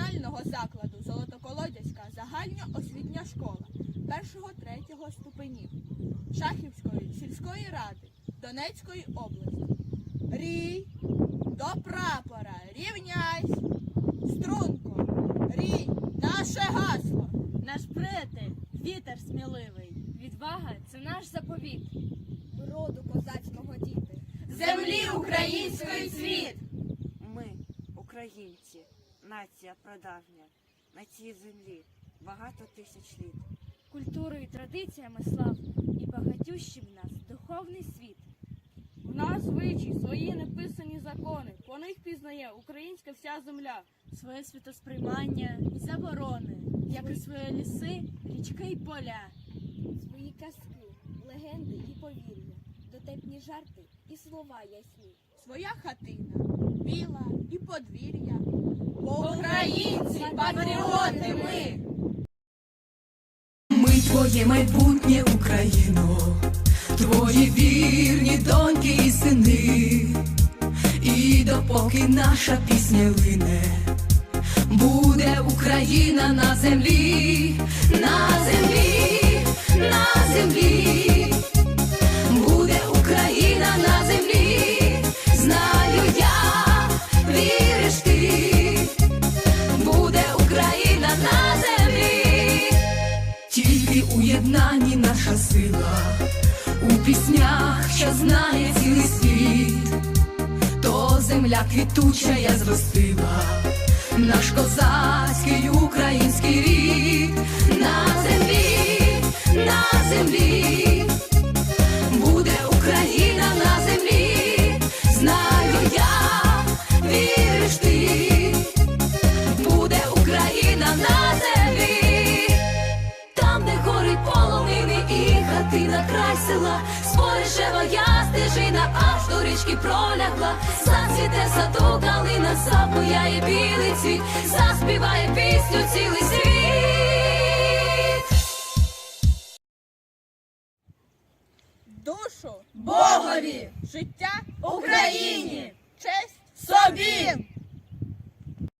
комунального закладу Золотоколодязька загальна освітня школа першого-третього ступенів Шахівської сільської ради Донецької області. Рій до прапора, рівняйсь, струнко, рій, наше гасло. Наш приятель, вітер сміливий. Відвага це наш заповіт. Роду козацького діти. Землі української цвіт. Ми, українці, нація прадавня, на цій землі багато тисяч літ. Культурою і традиціями слав і багатющий в нас духовний світ. В нас звичаї, свої неписані закони, по них пізнає українська вся земля. Своє світосприймання і заборони, як і свої ліси, річки й поля. свої казки, легенди і повір'я, дотепні жарти і слова ясні. Своя хатина, біла і подвір'я. Патріоти ми! Ми твоє майбутнє Україно, твої вірні доньки і сини, і допоки наша пісня лине, буде Україна на землі, на землі, у єднанні наша сила, у піснях, що знає цілий світ, то земля квітуча я зростила, наш козацький український рід, на землі, на землі, і хатина край села, споришева я стежина аж до річки пролягла, зацвіте саду калина, запуяє білий цвіт, заспіває пісню цілий світ. Душу Богові! життя Україні! честь Собі!